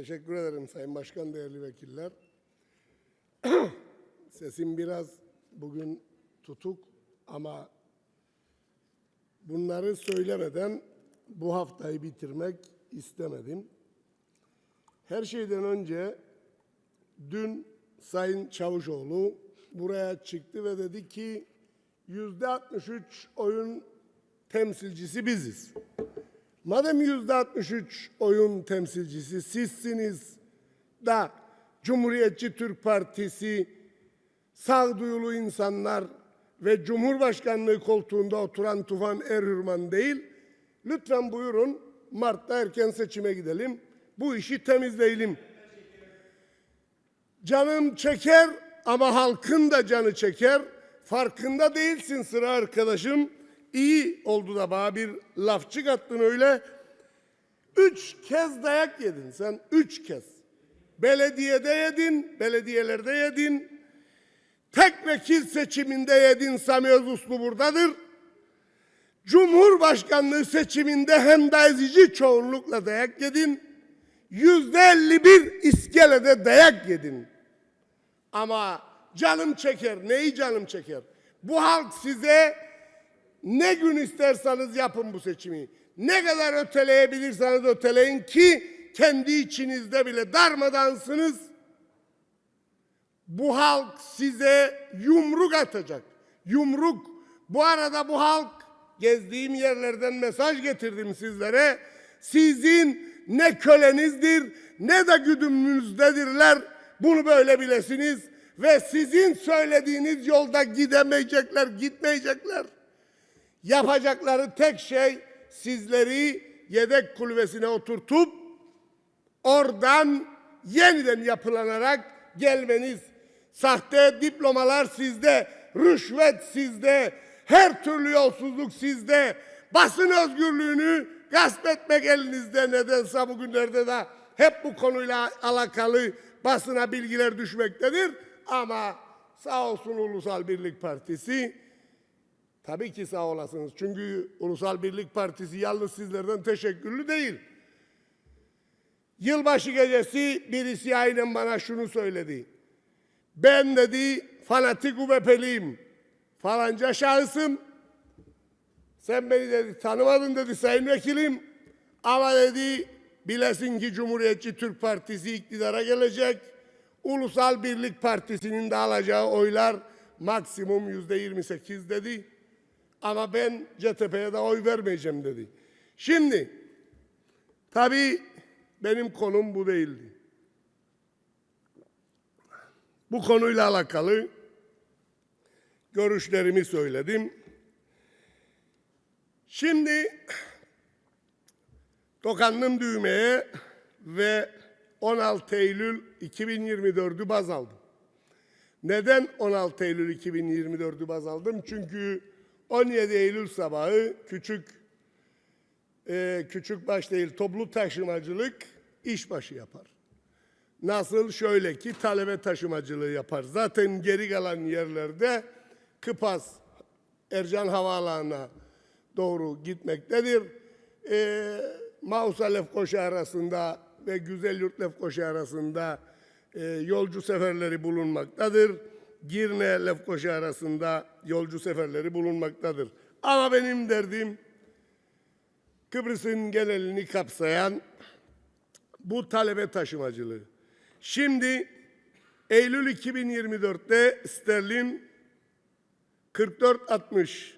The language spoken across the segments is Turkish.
Teşekkür ederim Sayın Başkan, değerli vekiller. Sesim biraz bugün tutuk ama bunları söylemeden bu haftayı bitirmek istemedim. Her şeyden önce dün Sayın Çavuşoğlu buraya çıktı ve dedi ki yüzde 63 oyun temsilcisi biziz. Madem yüzde 63 oyun temsilcisi sizsiniz da Cumhuriyetçi Türk Partisi sağduyulu insanlar ve Cumhurbaşkanlığı koltuğunda oturan Tufan Erhürman değil, lütfen buyurun Mart'ta erken seçime gidelim. Bu işi temizleyelim. Canım çeker ama halkın da canı çeker. Farkında değilsin sıra arkadaşım. İyi oldu da bana bir lafçık attın öyle. Üç kez dayak yedin sen. Üç kez. Belediyede yedin, belediyelerde yedin. Tek vekil seçiminde yedin Sami Özuslu buradadır. Cumhurbaşkanlığı seçiminde hem de ezici çoğunlukla dayak yedin. Yüzde elli bir iskelede dayak yedin. Ama canım çeker. Neyi canım çeker? Bu halk size ne gün isterseniz yapın bu seçimi. Ne kadar öteleyebilirseniz öteleyin ki kendi içinizde bile darmadansınız. Bu halk size yumruk atacak. Yumruk. Bu arada bu halk gezdiğim yerlerden mesaj getirdim sizlere. Sizin ne kölenizdir ne de güdümünüzdedirler. Bunu böyle bilesiniz. Ve sizin söylediğiniz yolda gidemeyecekler, gitmeyecekler. Yapacakları tek şey sizleri yedek kulübesine oturtup oradan yeniden yapılanarak gelmeniz. Sahte diplomalar sizde, rüşvet sizde, her türlü yolsuzluk sizde. Basın özgürlüğünü gasp etmek elinizde nedense bugünlerde de hep bu konuyla alakalı basına bilgiler düşmektedir. Ama sağ olsun Ulusal Birlik Partisi Tabii ki sağ olasınız. Çünkü Ulusal Birlik Partisi yalnız sizlerden teşekkürlü değil. Yılbaşı gecesi birisi aynen bana şunu söyledi. Ben dedi fanatik UBP'liyim. Falanca şahısım. Sen beni dedi tanımadın dedi sayın vekilim. Ama dedi bilesin ki Cumhuriyetçi Türk Partisi iktidara gelecek. Ulusal Birlik Partisi'nin de alacağı oylar maksimum yüzde 28 dedi. Ama ben CTP'ye de oy vermeyeceğim dedi. Şimdi tabii benim konum bu değildi. Bu konuyla alakalı görüşlerimi söyledim. Şimdi dokandım düğmeye ve 16 Eylül 2024'ü baz aldım. Neden 16 Eylül 2024'ü baz aldım? Çünkü 17 Eylül sabahı küçük e, küçük baş değil toplu taşımacılık işbaşı yapar. Nasıl? Şöyle ki talebe taşımacılığı yapar. Zaten geri kalan yerlerde Kıpas, Ercan Havaalanı'na doğru gitmektedir. E, Mausa Lefkoşa arasında ve Güzelyurt Lefkoşa arasında e, yolcu seferleri bulunmaktadır. Girne Lefkoşa arasında yolcu seferleri bulunmaktadır. Ama benim derdim Kıbrıs'ın genelini kapsayan bu talebe taşımacılığı. Şimdi Eylül 2024'te sterlin 44.60,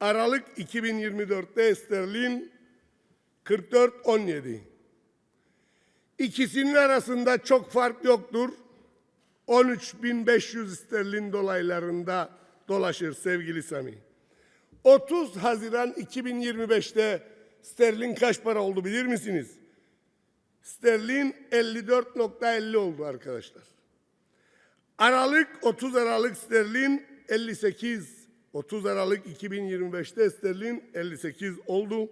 Aralık 2024'te sterlin 44.17. İkisinin arasında çok fark yoktur. 13.500 sterlin dolaylarında dolaşır sevgili Sami. 30 Haziran 2025'te sterlin kaç para oldu bilir misiniz? Sterlin 54.50 oldu arkadaşlar. Aralık 30 Aralık sterlin 58. 30 Aralık 2025'te sterlin 58 oldu.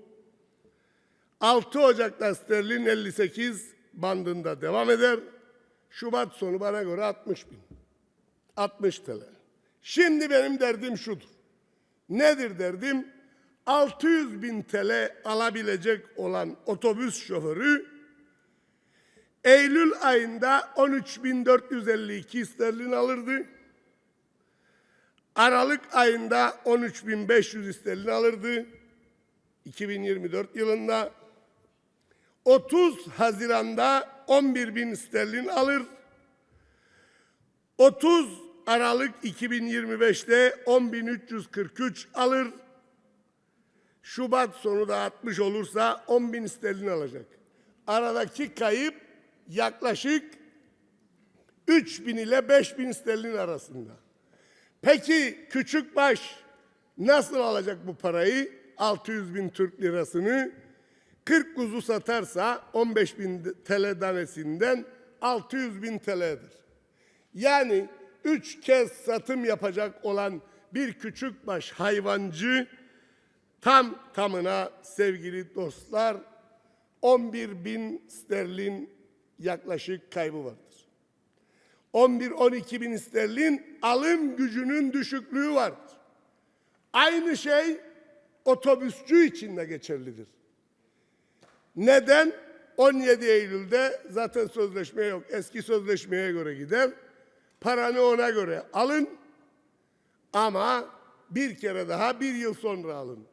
6 Ocak'ta sterlin 58 bandında devam eder. Şubat sonu bana göre 60 bin. 60 TL. Şimdi benim derdim şudur. Nedir derdim? 600 bin TL alabilecek olan otobüs şoförü Eylül ayında 13.452 sterlin alırdı. Aralık ayında 13.500 sterlin alırdı. 2024 yılında 30 Haziran'da 11.000 sterlin alır. 30 Aralık 2025'te 10.343 alır. Şubat sonu da 60 olursa 10.000 sterlin alacak. Aradaki kayıp yaklaşık 3000 ile 5000 sterlin arasında. Peki küçük baş nasıl alacak bu parayı? 600 bin Türk lirasını 40 kuzu satarsa 15 bin TL tanesinden 600 bin TL'dir. Yani üç kez satım yapacak olan bir küçük baş hayvancı tam tamına sevgili dostlar 11 bin sterlin yaklaşık kaybı vardır. 11-12 bin sterlin alım gücünün düşüklüğü vardır. Aynı şey otobüsçü için de geçerlidir. Neden? 17 Eylül'de zaten sözleşme yok. Eski sözleşmeye göre gider. Paranı ona göre alın. Ama bir kere daha bir yıl sonra alın.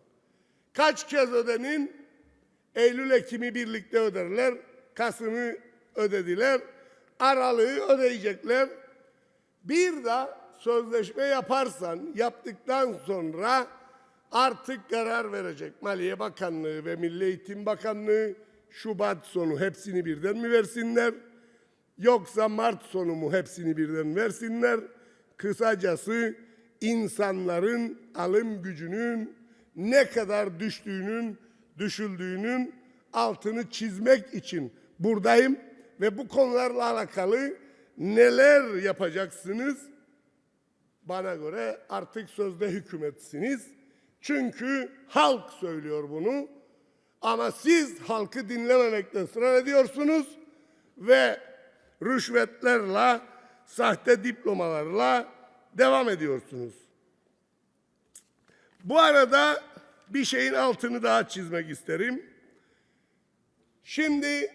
Kaç kez ödenin? Eylül, Ekim'i birlikte öderler. Kasım'ı ödediler. Aralığı ödeyecekler. Bir de sözleşme yaparsan yaptıktan sonra artık karar verecek Maliye Bakanlığı ve Milli Eğitim Bakanlığı Şubat sonu hepsini birden mi versinler? Yoksa Mart sonu mu hepsini birden versinler? Kısacası insanların alım gücünün ne kadar düştüğünün, düşüldüğünün altını çizmek için buradayım ve bu konularla alakalı neler yapacaksınız? Bana göre artık sözde hükümetsiniz. Çünkü halk söylüyor bunu. Ama siz halkı dinlememekte ısrar ediyorsunuz ve rüşvetlerle, sahte diplomalarla devam ediyorsunuz. Bu arada bir şeyin altını daha çizmek isterim. Şimdi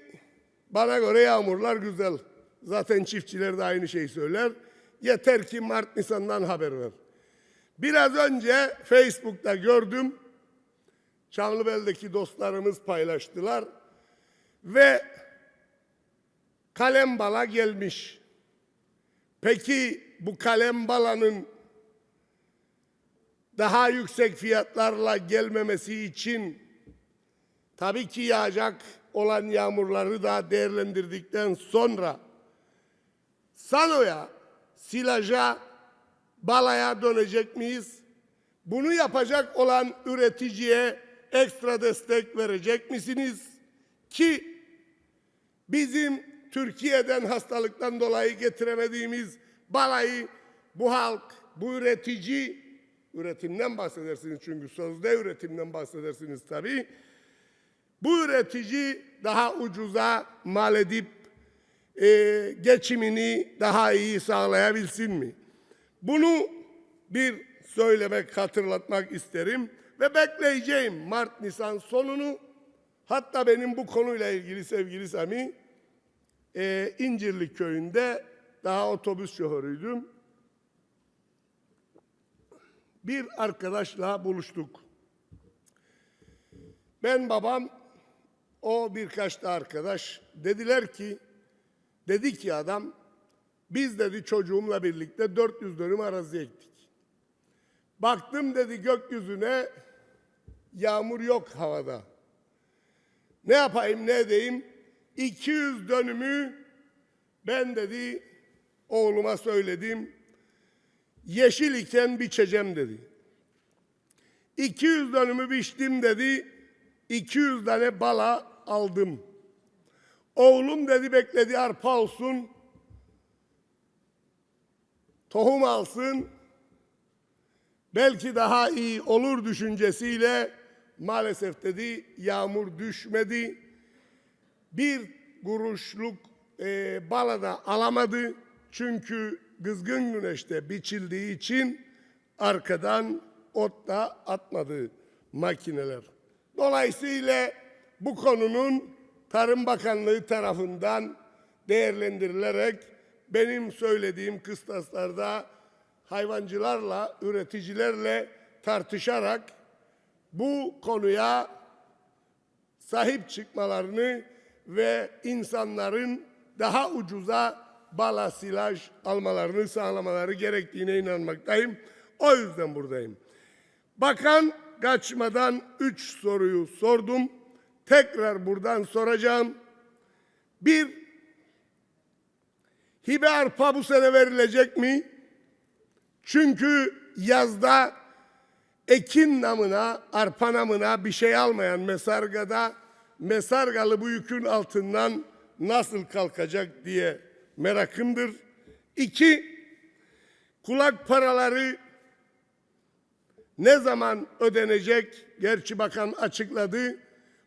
bana göre yağmurlar güzel. Zaten çiftçiler de aynı şeyi söyler. Yeter ki Mart Nisan'dan haber ver. Biraz önce Facebook'ta gördüm. Çamlıbel'deki dostlarımız paylaştılar. Ve kalem bala gelmiş. Peki bu kalem balanın daha yüksek fiyatlarla gelmemesi için tabii ki yağacak olan yağmurları da değerlendirdikten sonra Sano'ya, silaja, balaya dönecek miyiz? Bunu yapacak olan üreticiye ekstra destek verecek misiniz? Ki bizim Türkiye'den hastalıktan dolayı getiremediğimiz balayı bu halk, bu üretici, üretimden bahsedersiniz çünkü sözde üretimden bahsedersiniz tabii. Bu üretici daha ucuza mal edip e, geçimini daha iyi sağlayabilsin mi? Bunu bir söylemek, hatırlatmak isterim ve bekleyeceğim Mart Nisan sonunu. Hatta benim bu konuyla ilgili sevgili Sami e, İncirli köyünde daha otobüs şoförüydüm. Bir arkadaşla buluştuk. Ben babam, o birkaç da arkadaş dediler ki, dedi ki adam, biz dedi çocuğumla birlikte 400 dönüm arazi ektik. Baktım dedi gökyüzüne yağmur yok havada. Ne yapayım ne edeyim? 200 dönümü ben dedi oğluma söyledim. Yeşil iken biçeceğim dedi. 200 dönümü biçtim dedi. 200 tane bala aldım. Oğlum dedi bekledi arpa olsun. Tohum alsın. Belki daha iyi olur düşüncesiyle maalesef dedi yağmur düşmedi. Bir kuruşluk e, bala da alamadı. Çünkü kızgın güneşte biçildiği için arkadan ot da atmadı makineler. Dolayısıyla bu konunun Tarım Bakanlığı tarafından değerlendirilerek benim söylediğim kıstaslarda hayvancılarla, üreticilerle tartışarak bu konuya sahip çıkmalarını ve insanların daha ucuza bala silaj almalarını sağlamaları gerektiğine inanmaktayım. O yüzden buradayım. Bakan kaçmadan üç soruyu sordum. Tekrar buradan soracağım. Bir, hibe arpa bu sene verilecek mi? Çünkü yazda ekin namına, arpa namına bir şey almayan mesargada mesargalı bu yükün altından nasıl kalkacak diye merakımdır. İki, kulak paraları ne zaman ödenecek? Gerçi bakan açıkladı.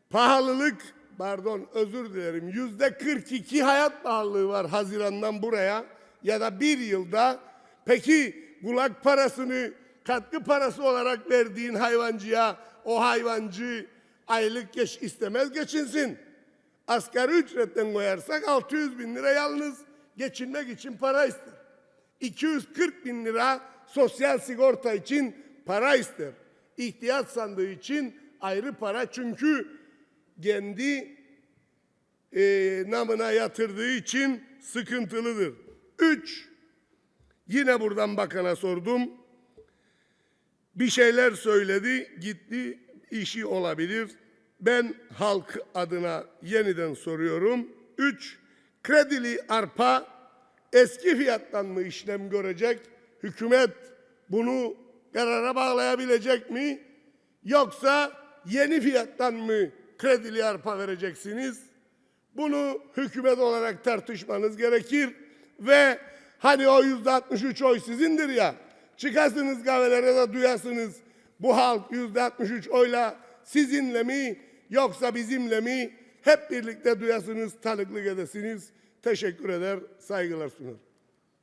Pahalılık, pardon özür dilerim, yüzde 42 hayat pahalılığı var Haziran'dan buraya ya da bir yılda. Peki kulak parasını katkı parası olarak verdiğin hayvancıya o hayvancı aylık geç istemez geçinsin. Asgari ücretten koyarsak 600 bin lira yalnız geçinmek için para ister. 240 bin lira sosyal sigorta için para ister. İhtiyaç sandığı için ayrı para çünkü kendi e, namına yatırdığı için sıkıntılıdır. Üç, yine buradan bakana sordum. Bir şeyler söyledi, gitti, işi olabilir. Ben halk adına yeniden soruyorum. Üç, kredili arpa eski fiyattan mı işlem görecek? Hükümet bunu karara bağlayabilecek mi? Yoksa yeni fiyattan mı kredili arpa vereceksiniz? Bunu hükümet olarak tartışmanız gerekir ve hani o yüzde 63 oy sizindir ya çıkasınız kahvelere de duyasınız bu halk yüzde 63 oyla sizinle mi yoksa bizimle mi hep birlikte duyasınız tanıklık edesiniz. Teşekkür eder, saygılar sunar.